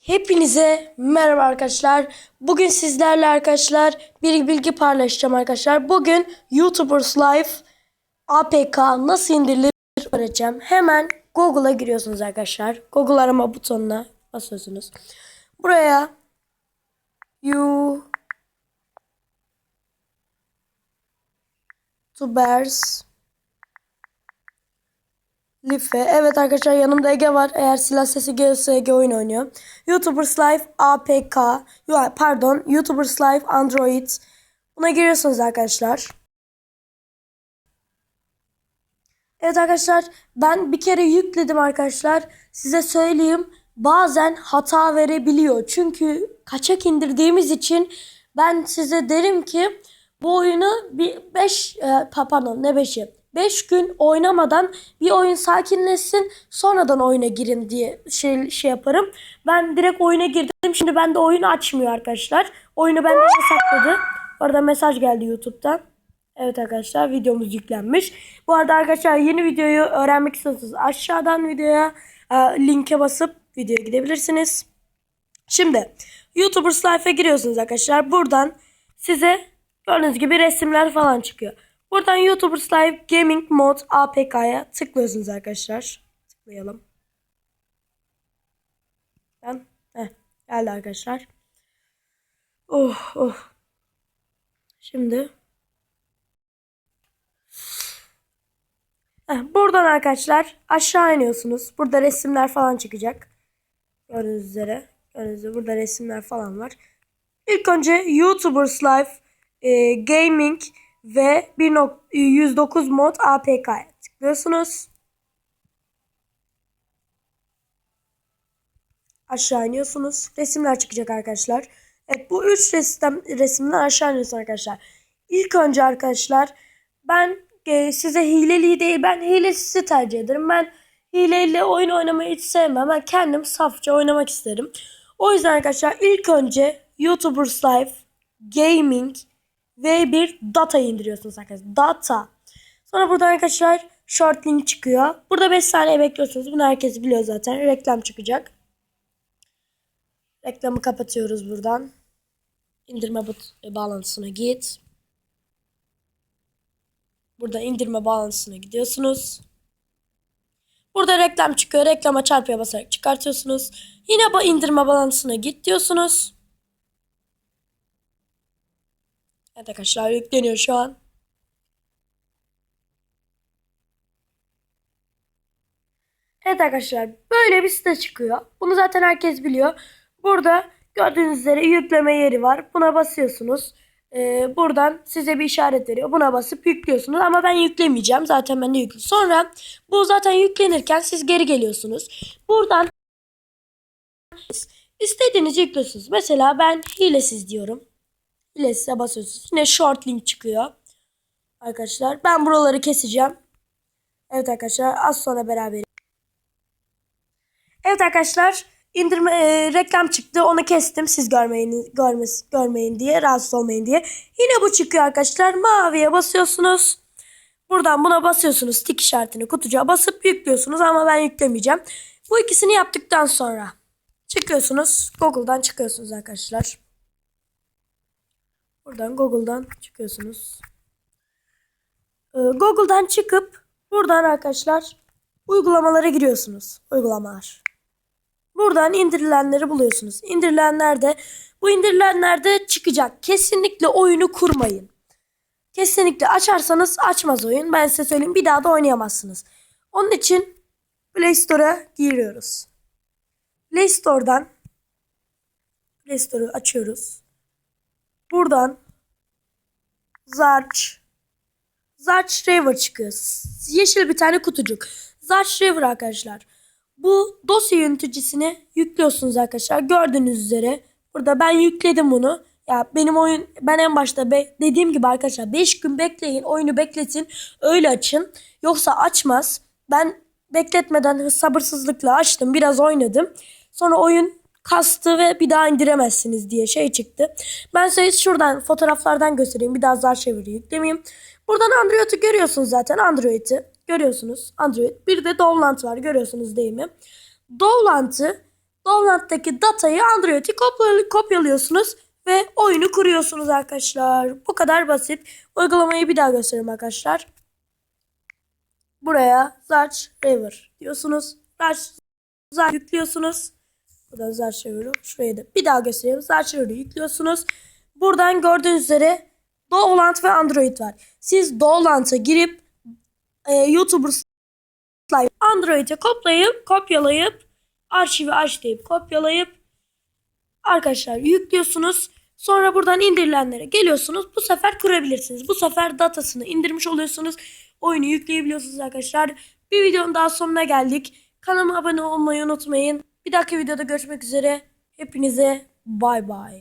Hepinize merhaba arkadaşlar. Bugün sizlerle arkadaşlar bir bilgi paylaşacağım arkadaşlar. Bugün YouTubers Live APK nasıl indirilir öğreteceğim. Hemen Google'a giriyorsunuz arkadaşlar. Google arama butonuna basıyorsunuz. Buraya YouTubers Life. Evet arkadaşlar yanımda Ege var. Eğer silah sesi gelirse Ege oyun oynuyor. YouTubers Live APK. Pardon. YouTubers Live Android. Buna giriyorsunuz arkadaşlar. Evet arkadaşlar ben bir kere yükledim arkadaşlar. Size söyleyeyim bazen hata verebiliyor. Çünkü kaçak indirdiğimiz için ben size derim ki bu oyunu bir 5 pardon ne 5'i 5 gün oynamadan bir oyun sakinleşsin sonradan oyuna girin diye şey, şey yaparım. Ben direkt oyuna girdim. Şimdi bende oyunu açmıyor arkadaşlar. Oyunu bende yasakladı. Orada mesaj geldi YouTube'dan. Evet arkadaşlar videomuz yüklenmiş. Bu arada arkadaşlar yeni videoyu öğrenmek istiyorsanız aşağıdan videoya e, linke basıp videoya gidebilirsiniz. Şimdi YouTubers Life'e giriyorsunuz arkadaşlar. Buradan size gördüğünüz gibi resimler falan çıkıyor. Buradan YouTubers Live Gaming Mode APK'ya tıklıyorsunuz arkadaşlar. Tıklayalım. Ben, heh, geldi arkadaşlar. Oh oh. Şimdi Heh, buradan arkadaşlar aşağı iniyorsunuz. Burada resimler falan çıkacak. Gördüğünüz üzere. Gördüğünüz üzere burada resimler falan var. İlk önce YouTubers Live e, Gaming ve 109 mod APK'ya tıklıyorsunuz. Aşağı iniyorsunuz. Resimler çıkacak arkadaşlar. Evet bu üç resim, resimden aşağı iniyorsunuz arkadaşlar. İlk önce arkadaşlar ben e, size hileli değil ben hilesizi tercih ederim. Ben hileyle oyun oynamayı hiç sevmem. Ben kendim safça oynamak isterim. O yüzden arkadaşlar ilk önce YouTubers Live Gaming ve bir data indiriyorsunuz arkadaşlar. Data. Sonra burada arkadaşlar short link çıkıyor. Burada 5 saniye bekliyorsunuz. Bunu herkes biliyor zaten. Reklam çıkacak. Reklamı kapatıyoruz buradan. İndirme bağlantısına git. Burada indirme bağlantısına gidiyorsunuz. Burada reklam çıkıyor. Reklama çarpıya basarak çıkartıyorsunuz. Yine bu indirme bağlantısına git diyorsunuz. Evet arkadaşlar yükleniyor şu an. Evet arkadaşlar böyle bir site çıkıyor. Bunu zaten herkes biliyor. Burada gördüğünüz üzere yükleme yeri var. Buna basıyorsunuz. Ee, buradan size bir işaret veriyor. Buna basıp yüklüyorsunuz. Ama ben yüklemeyeceğim. Zaten ben de yüklü. Sonra bu zaten yüklenirken siz geri geliyorsunuz. Buradan istediğinizi yüklüyorsunuz. Mesela ben hilesiz diyorum. Hilesize basıyorsunuz. Yine short link çıkıyor. Arkadaşlar ben buraları keseceğim. Evet arkadaşlar az sonra beraber. Evet arkadaşlar indirme e, reklam çıktı. Onu kestim. Siz görmeyin görmesi görmeyin diye, rahatsız olmayın diye. Yine bu çıkıyor arkadaşlar. Maviye basıyorsunuz. Buradan buna basıyorsunuz. Tik işaretini kutucuğa basıp yüklüyorsunuz ama ben yüklemeyeceğim. Bu ikisini yaptıktan sonra çıkıyorsunuz. Google'dan çıkıyorsunuz arkadaşlar. Buradan Google'dan çıkıyorsunuz. Ee, Google'dan çıkıp buradan arkadaşlar uygulamalara giriyorsunuz. Uygulamalar. Buradan indirilenleri buluyorsunuz. İndirilenlerde bu indirilenlerde çıkacak. Kesinlikle oyunu kurmayın. Kesinlikle açarsanız açmaz oyun. Ben size söyleyeyim bir daha da oynayamazsınız. Onun için Play Store'a giriyoruz. Play Store'dan Play Store'u açıyoruz. Buradan Zarch Zarch Driver çıkıyor. Yeşil bir tane kutucuk. Zarch Driver arkadaşlar. Bu dosya yöneticisini yüklüyorsunuz arkadaşlar. Gördüğünüz üzere. Burada ben yükledim bunu. Ya benim oyun ben en başta be, dediğim gibi arkadaşlar 5 gün bekleyin. Oyunu bekletin. Öyle açın. Yoksa açmaz. Ben bekletmeden sabırsızlıkla açtım. Biraz oynadım. Sonra oyun kastı ve bir daha indiremezsiniz diye şey çıktı. Ben size şuradan fotoğraflardan göstereyim. Bir daha zar çeviri yüklemeyeyim. Buradan Android'i görüyorsunuz zaten. Android'i görüyorsunuz. Android. Bir de Dovlant var. Görüyorsunuz değil mi? Dovlant'ı Download'daki datayı Android'e kopyal- kopyalıyorsunuz ve oyunu kuruyorsunuz arkadaşlar. Bu kadar basit. Uygulamayı bir daha göstereyim arkadaşlar. Buraya Search River diyorsunuz. Search Search yüklüyorsunuz. Buradan Search River'ı şuraya da bir daha göstereyim. Search River'ı yüklüyorsunuz. Buradan gördüğünüz üzere Download ve Android var. Siz Download'a girip e, YouTuber Android'e kopyalayıp kopyalayıp arşivi aç kopyalayıp arkadaşlar yüklüyorsunuz. Sonra buradan indirilenlere geliyorsunuz. Bu sefer kurabilirsiniz. Bu sefer datasını indirmiş oluyorsunuz. Oyunu yükleyebiliyorsunuz arkadaşlar. Bir videonun daha sonuna geldik. Kanalıma abone olmayı unutmayın. Bir dahaki videoda görüşmek üzere. Hepinize bay bay.